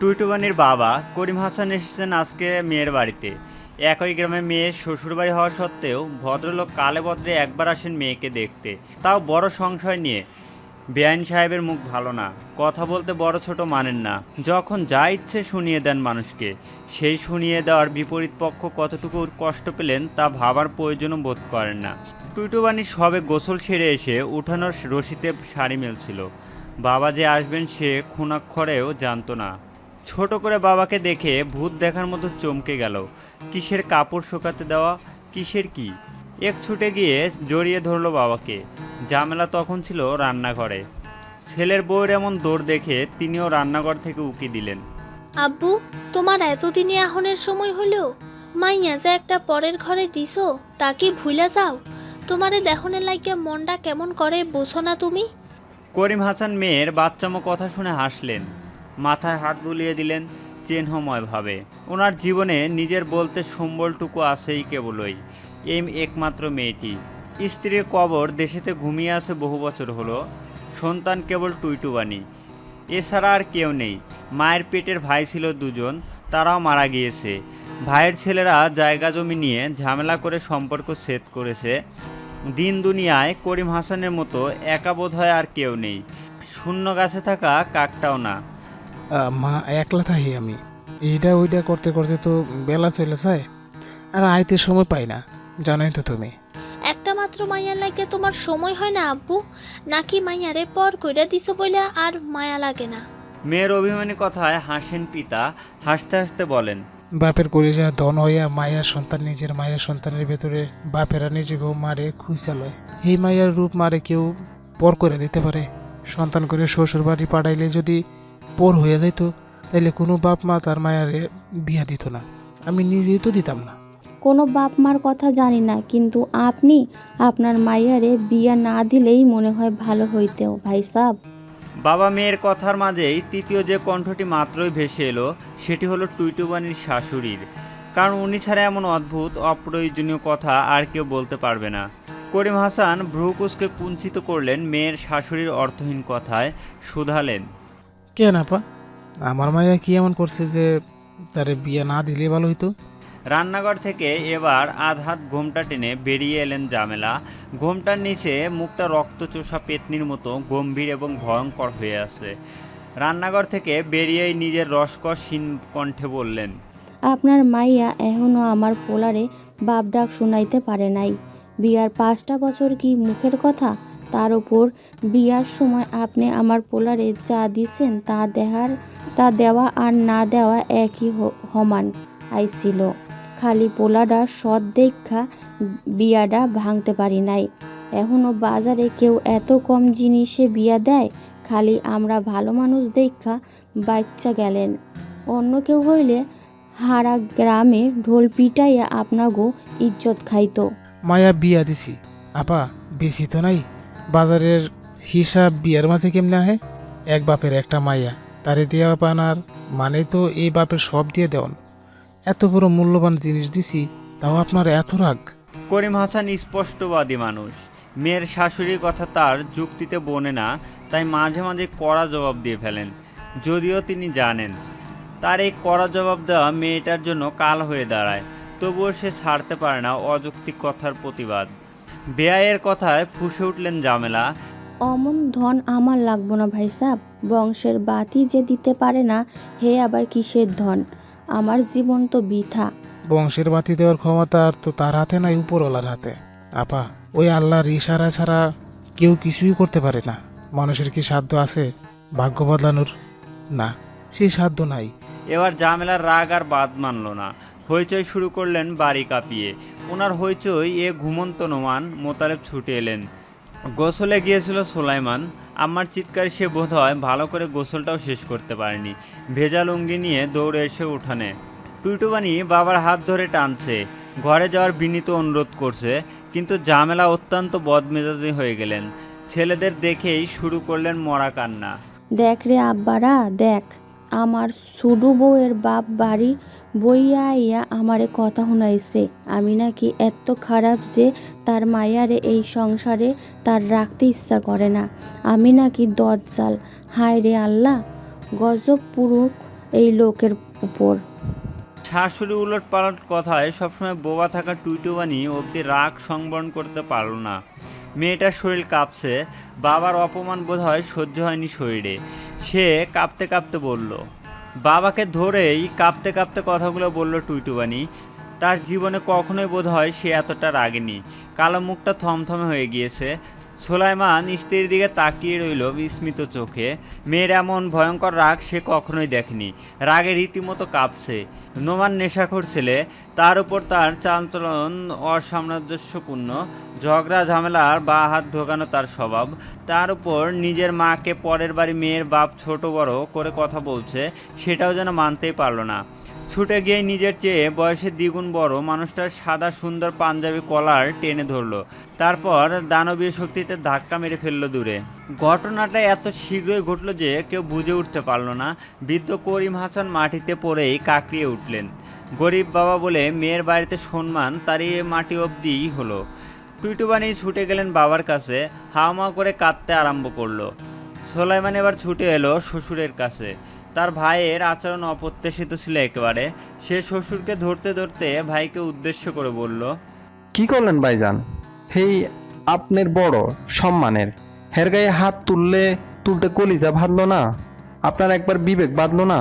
টুইটুবানির বাবা করিম হাসান এসেছেন আজকে মেয়ের বাড়িতে। একই গ্রামে মেয়ের শ্বশুরবাড়ি হওয়া সত্ত্বেও ভদ্রলোক কালে ভদ্রে একবার আসেন মেয়েকে দেখতে। তাও বড় সংশয় নিয়ে। বেআইন সাহেবের মুখ ভালো না। কথা বলতে বড় ছোট মানেন না। যখন যা ইচ্ছে শুনিয়ে দেন মানুষকে। সেই শুনিয়ে দেওয়ার বিপরীত পক্ষ কতটুকু কষ্ট পেলেন তা ভাবার প্রয়োজনও বোধ করেন না। টুইটুবানি সবে গোসল সেরে এসে উঠানোর রশিতে শাড়ি মেলছিল। বাবা যে আসবেন সে খুনাক্ষরেও জানতো না। ছোট করে বাবাকে দেখে ভূত দেখার মতো চমকে গেল। কিসের কাপড় শুকাতে দেওয়া কিসের কি? এক ছুটে গিয়ে জড়িয়ে ধরলো বাবাকে। জামেলা তখন ছিল রান্নাঘরে। ছেলের বউয়ের এমন দৌড় দেখে তিনিও রান্নাঘর থেকে উকি দিলেন। আব্বু তোমার এতদিনে আহনের সময় হলো? মাইয়া যে একটা পরের ঘরে দিছো তা কি ভুলে যাও? তোমারে দেহনের লাইকে মনটা কেমন করে বোঝো না তুমি? করিম হাসান মেয়ের বাচ্চামো কথা শুনে হাসলেন। মাথায় হাত বুলিয়ে দিলেন চিহ্নময়ভাবে। ওনার জীবনে নিজের বলতে সম্বলটুকু আছেই কেবলই। এই একমাত্র মেয়েটি। স্ত্রীর কবর দেশেতে ঘুমিয়ে আছে বহু বছর হলো। সন্তান কেবল টুইটুবানি এছাড়া আর কেউ নেই। মায়ের পেটের ভাই ছিল দুজন, তারাও মারা গিয়েছে। ভাইয়ের ছেলেরা জায়গা জমি নিয়ে ঝামেলা করে সম্পর্ক ছেদ করেছে। দিন দুনিয়ায় করিম হাসানের মতো একা বোধ হয় আর কেউ নেই। শূন্য গাছে থাকা কাকটাও না। মা একলা থাকি আমি। এইটা ওইটা করতে করতে তো বেলা চলে যায় আর আইতে সময় পাই না জানোই তো তুমি। একটা মাত্র মাইয়ার লাগে তোমার সময় হয় না আব্বু? নাকি মাইয়ারে পর কইরা দিছো বলে আর মায়া লাগে না? মেয়ের অভিমানী কথায় হাসেন পিতা হাসতে হাসতে বলেন বাপের কলিজা ধন হইয়া মায়ের সন্তান নিজের মায়ের সন্তানের ভেতরে বাপেরা নিজেকেও মারে খুঁচালয় এই মায়ের রূপ মারে কেউ পর করে দিতে পারে। সন্তান করে শ্বশুর বাড়ি পাঠাইলে যদি পর হয়ে যাইতো তাইলে কোনো বাপ মা তার মায়ারে বিয়া দিত না। আমি নিজেই তো দিতাম না। কোনো বাপ মার কথা জানি না কিন্তু আপনি আপনার মাইয়ারে বিয়া না দিলেই মনে হয় ভালো হইতেও ভাই সাব। বাবা মেয়ের কথার মাঝেই তৃতীয় যে কণ্ঠটি মাত্রই ভেসে এলো সেটি হলো টুইটুবানির শাশুড়ির। কারণ উনি ছাড়া এমন অদ্ভুত অপ্রয়োজনীয় কথা আর কেউ বলতে পারবে না। করিম হাসান ভ্রুকুসকে কুঞ্চিত করলেন মেয়ের শাশুড়ির অর্থহীন কথায় শুধালেন। কেন আপা? আমার মায়া কি এমন করছে যে তারে বিয়া না দিলে ভালো হইতো? রান্নাঘর থেকে এবার আধ হাত ঘোমটা টেনে বেরিয়ে এলেন জামেলা। ঘোমটার নিচে মুখটা রক্তচোষা পেতনির মতো গম্ভীর এবং ভয়ঙ্কর হয়ে আছে। রান্নাঘর থেকে বেরিয়েই নিজের রসকসীন কণ্ঠে বললেন আপনার মাইয়া এখনও আমার পোলারে বাপ ডাক শুনাইতে পারে নাই। বিয়ার পাঁচটা বছর কি মুখের কথা? তার উপর বিয়ার সময় আপনি আমার পোলারে যা দিছেন তা দেহার, তা দেওয়া আর না দেওয়া একই সমান আইছিল। খালি পোলাডা সৎ দেখা বিয়াটা ভাঙতে পারি নাই। এখনও বাজারে কেউ এত কম জিনিসে বিয়া দেয়, খালি আমরা ভালো মানুষ দেখা বাচ্চা গেলেন। অন্য কেউ হইলে হারা গ্রামে ঢোল পিটাইয়া আপনাগো ইজ্জত খাইতো। মায়া বিয়া দিছি। আপা, বেশি তো নাই। বাজারের হিসাব বিয়ার মাঝে কেমনে আহে? এক বাপের একটা মাইয়া, তারে দেওয়া পানার মানে তো এই বাপের সব দিয়ে দেওয়ান। এত বড় মূল্যবান জিনিস দিছি, তাও আপনার এত রাগ? করিম হাসান স্পষ্টবাদী মানুষ। মেয়ের শাশুড়ির কথা তার যুক্তিতে বনে না, তাই মাঝে মাঝে কড়া জবাব দিয়ে ফেলেন। যদিও তিনি জানেন, তার এই কড়া জবাব দেওয়া মেয়েটার জন্য কাল হয়ে দাঁড়ায়, তবুও সে ছাড়তে পারে না অযৌক্তিক কথার প্রতিবাদ। বেআইয়ের কথায় ফুসে উঠলেন জামেলা। অমন ধন আমার লাগবো না ভাই সাব। বংশের বাতি যে দিতে পারে না হে আবার কিসের ধন? আমার জীবন তো বৃথা। বংশের বাতি দেওয়ার ক্ষমতা আর তো তার হাতে নাই উপরওয়ালার হাতে। আপা ওই আল্লাহর ইশারা ছাড়া কেউ কিছুই করতে পারে না। মানুষের কি সাধ্য আছে ভাগ্য বদলানোর? না সেই সাধ্য নাই। এবার জামেলার রাগ আর বাদ মানল না। হইচই শুরু করলেন বাড়ি কাঁপিয়ে। ওনার হইচই এ ঘুমন্ত নোমান মোতালেব ছুটে এলেন। গোসলে গিয়েছিল সোলাইমান। আমার চিৎকার সে বোধ হয় ভালো করে গোসলটাও শেষ করতে পারেনি। ভেজা লুঙ্গি নিয়ে দৌড়ে এসে উঠানে। টুইটুবানি বাবার হাত ধরে টানছে। ঘরে যাওয়ার বিনীত অনুরোধ করছে, কিন্তু জামেলা অত্যন্ত বদমেজাজি হয়ে গেলেন। ছেলেদের দেখেই শুরু করলেন মরা কান্না। দেখ রে আব্বারা, দেখ, আমার সুডু বউয়ের বাপ বাড়ি বইয়া আইয়া আমারে কথা শুনাইছে, আমি নাকি এত খারাপ যে তার মায়ারে এই সংসারে তার রাখতে ইচ্ছা করে না। আমি নাকি দজ্জাল হায় রে আল্লাহ, গজব পুরুষ এই লোকের উপর। শাশুড়ি উলট পালট কথায় সবসময় বোবা থাকা টুইটুবানি অবধি রাগ সংবরণ করতে পারল না। মেয়েটার শরীর কাঁপছে, বাবার অপমান বোধ হয় সহ্য হয়নি শরীরে। সে কাঁপতে কাঁপতে বলল বাবাকে ধরেই কাঁপতে কাঁপতে কথাগুলো বলল টুইটুবানি। তার জীবনে কখনোই বোধ হয় সে এতটা রাগেনি। কালো মুখটা থমথমে হয়ে গিয়েছে। সোলাইমান স্ত্রীর দিকে তাকিয়ে রইল বিস্মিত চোখে। মেয়ের এমন ভয়ঙ্কর রাগ সে কখনোই দেখেনি। রাগে রীতিমতো কাঁপছে। নোমান নেশাখোর ছেলে, তার উপর তার চাঞ্চলন অসামঞ্জস্যপূর্ণ। ঝগড়া, ঝামেলার বা হাত ঢোকানো তার স্বভাব। তার উপর নিজের মাকে পরের বাড়ি মেয়ের বাপ ছোট বড় করে কথা বলছে, সেটাও যেন মানতেই পারল না। ছুটে গিয়ে নিজের চেয়ে বয়সে দ্বিগুণ বড় মানুষটার সাদা সুন্দর পাঞ্জাবি কলার টেনে ধরলো। তারপর দানবীয় শক্তিতে ধাক্কা মেরে ফেলল দূরে। ঘটনাটা এত শীঘ্রই ঘটলো যে কেউ বুঝে উঠতে পারল না। বৃদ্ধ করিম হাসান মাটিতে পড়েই কাকড়িয়ে উঠলেন। গরিব বাবা বলে মেয়ের বাড়িতে সম্মান তারই মাটি অবধিই হলো। টুইটুবানি ছুটে গেলেন বাবার কাছে হাওমা করে কাঁদতে আরম্ভ করল। সোলাইমান এবার ছুটে এলো শ্বশুরের কাছে। তার ভাইয়ের আচরণ অপ্রত্যাশিত ছিল একেবারে। সে শ্বশুরকে ধরতে ধরতে ভাইকে উদ্দেশ্য করে বলল, কি করলেন ভাইজান? হেই আপনার বড় সম্মানের। হের গায়ে হাত তুললে তুলতে কলিজা বাঁধলো না? আপনার একবার বিবেক বাঁধলো না?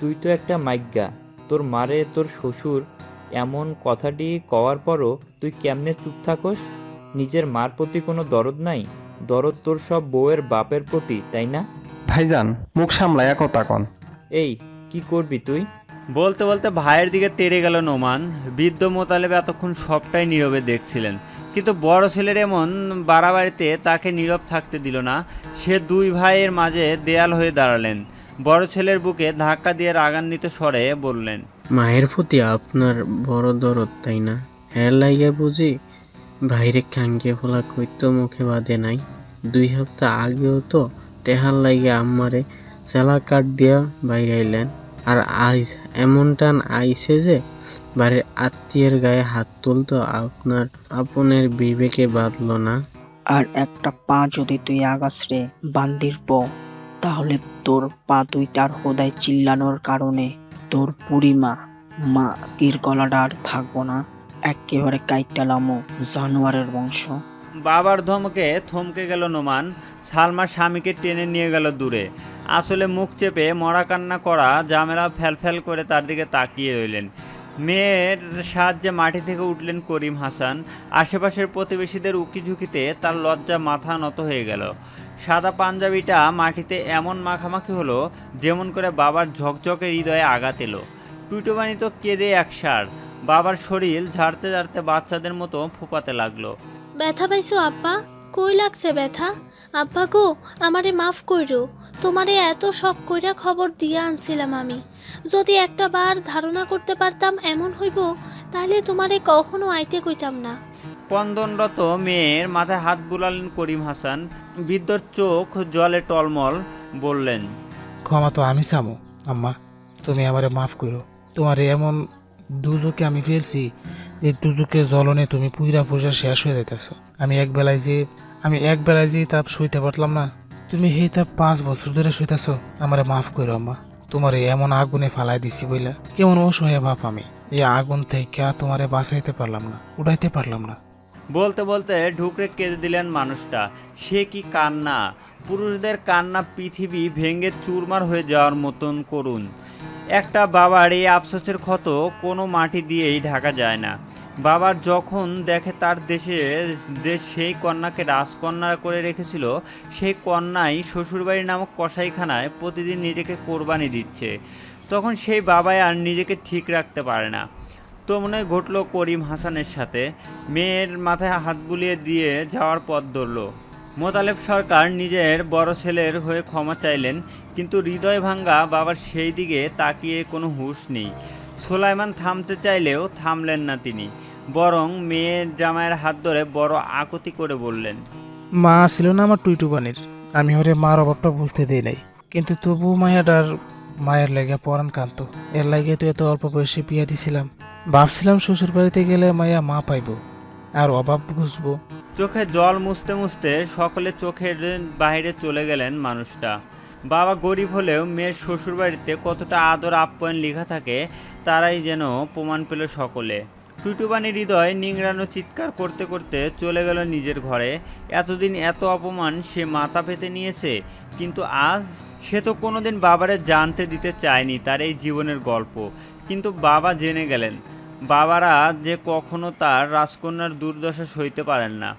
তুই তো একটা মাইজ্ঞা তোর মারে তোর শ্বশুর এমন কথাটি কওয়ার পরও তুই কেমনে চুপ থাকস? নিজের মার প্রতি কোনো দরদ নাই? দরদ তোর সব বউয়ের বাপের প্রতি তাই না? ভাইজান মুখ সামলায় কথা কন। এই কি করবি তুই? বলতে বলতে ভাইয়ের দিকে তেড়ে গেল নোমান। বৃদ্ধ মোতালেব এতক্ষণ সবটাই নীরবে দেখছিলেন। কিন্তু বড় ছেলের এমন বাড়াবাড়িতে তাকে নীরব থাকতে দিল না। সে দুই ভাইয়ের মাঝে দেয়াল হয়ে দাঁড়ালেন। বড় ছেলের বুকে ধাক্কা দিয়ে রাগান্বিত স্বরে বললেন, মায়ের প্রতি আপনার বড় দরদ, তাই না? হ্যাঁ লাইয়া বুঝি বাইরে খাঙ্গে ফোলা কৈত্য মুখে বাদে নাই। দুই সপ্তাহ আগেও তো টেহার লাইয়া আম্মারে চেলা কাঠ দিয়া বাইরে আইলেন আর আইস, এমন টান আইছে যে বাড়ির আত্মীয়ের গায়ে হাত তুলতো আপনার আপনের বিবেকে বাঁধলো না। আর একটা পা যদি তুই আগাস রে বান্দির প তাহলে তোর পা দুইটার হোদায় চিল্লানোর কারণে তোর বুড়িমা মা কির গলাটা আর থাকব না। একেবারে কাইটালামো জানোয়ারের বংশ। বাবার ধমকে থমকে গেল নোমান। সালমা স্বামীকে টেনে নিয়ে গেল দূরে। আসলে মুখ চেপে মরা কান্না করা জামেলা ফ্যালফ্যাল করে তার দিকে তাকিয়ে রইলেন। মেয়ের সাহায্যে মাটি থেকে উঠলেন করিম হাসান। আশেপাশের প্রতিবেশীদের উকিঝুঁকিতে তার লজ্জা মাথা নত হয়ে গেল। সাদা পাঞ্জাবিটা মাটিতে এমন মাখামাখি হলো, যেমন করে বাবার ঝকঝকে হৃদয়ে আঘাত এলো। টুইটোবানি তো কেঁদে এক একসার বাবার শরীর ঝাড়তে ঝাড়তে বাচ্চাদের মতো ফোপাতে লাগল। ব্যথা পাইছো, আব্বা? কই লাগছে ব্যথা? আব্বা গো আমারে মাফ কইরো। তোমারে এত শখ কইরা খবর দিয়া আনছিলাম আমি। যদি একটা বার ধারণা করতে পারতাম এমন হইব তাহলে তোমারে কখনো আইতে কইতাম না। কন্দনরত মেয়ের মাথায় হাত বুলালেন করিম হাসান। বৃদ্ধর চোখ জলে টলমল বললেন ক্ষমা তো আমি চামো আম্মা। তুমি আমারে মাফ করো তোমার এমন দুজকে আমি ফেলছি যে দুজকের জ্বলনে তুমি পুইরা পুইরা শেষ হয়ে যাইতেছ। আমি এক বেলায় যে আমি এক বেলায় যে তাপ সইতে পারলাম না, তুমি সেই তাপ পাঁচ বছর ধরে সইতেছ আমারে মাফ করো আম্মা। তোমার এমন আগুনে ফালাই দিছি বইলা, কেমন অসহায় বাপ আমি। এই আগুন থেকে তোমারে বাঁচাইতে পারলাম না উঠাইতে পারলাম না। বলতে বলতে ঢুকরে কেঁদে দিলেন মানুষটা। সে কি কান্না? পুরুষদের কান্না পৃথিবী ভেঙে চুরমার হয়ে যাওয়ার মতন করুন একটা বাবার এই আফসোসের ক্ষত কোনো মাটি দিয়েই ঢাকা যায় না। বাবার যখন দেখে তার দেশে, যে সেই কন্যাকে রাজকন্যা করে রেখেছিল, সেই কন্যাই শ্বশুরবাড়ি নামক কসাইখানায় প্রতিদিন নিজেকে কোরবানি দিচ্ছে। তখন সেই বাবাই আর নিজেকে ঠিক রাখতে পারে না। তো মনে ঘটলো করিম হাসানের সাথে। মেয়ের মাথায় হাত বুলিয়ে দিয়ে যাওয়ার পথ ধরল। মোতালেব সরকার নিজের বড় ছেলের হয়ে ক্ষমা চাইলেন, কিন্তু হৃদয় ভাঙ্গা বাবার সেই দিকে তাকিয়ে কোনো হুঁশ নেই। সোলাইমান থামতে চাইলেও থামলেন না তিনি। বরং মেয়ের জামাইয়ের হাত ধরে বড় আকুতি করে বললেন মা ছিল না আমার টুইটুবানির আমি ওরে মার অভাবটা বুঝতে দিই নাই। কিন্তু তবু মায়াটার মায়ের লেগে পরাণ কান্ত। এর লাগে তো এত অল্প বয়সে বিয়া দিছিলাম। ভাবছিলাম শ্বশুর বাড়িতে গেলে মায়া মা পাইবো আর অভাব বুঝব। চোখে জল মুছতে মুছতে সকলে চোখের বাইরে চলে গেলেন মানুষটা। বাবা গরিব হলেও মেয়ের শ্বশুরবাড়িতে কতটা আদর আপ্যায়ন লেখা থাকে তারাই যেন প্রমাণ পেল সকলে। টুটুবানির হৃদয় নিংড়ানো চিৎকার করতে করতে চলে গেল নিজের ঘরে। এতদিন এত অপমান সে মাথা পেতে নিয়েছে, কিন্তু আজ সে তো কোনোদিন বাবারে জানতে দিতে চায়নি তার এই জীবনের গল্প। কিন্তু বাবা জেনে গেলেন, বাবারা যে কখনো তার রাজকন্যার দুর্দশা সইতে পারেন না।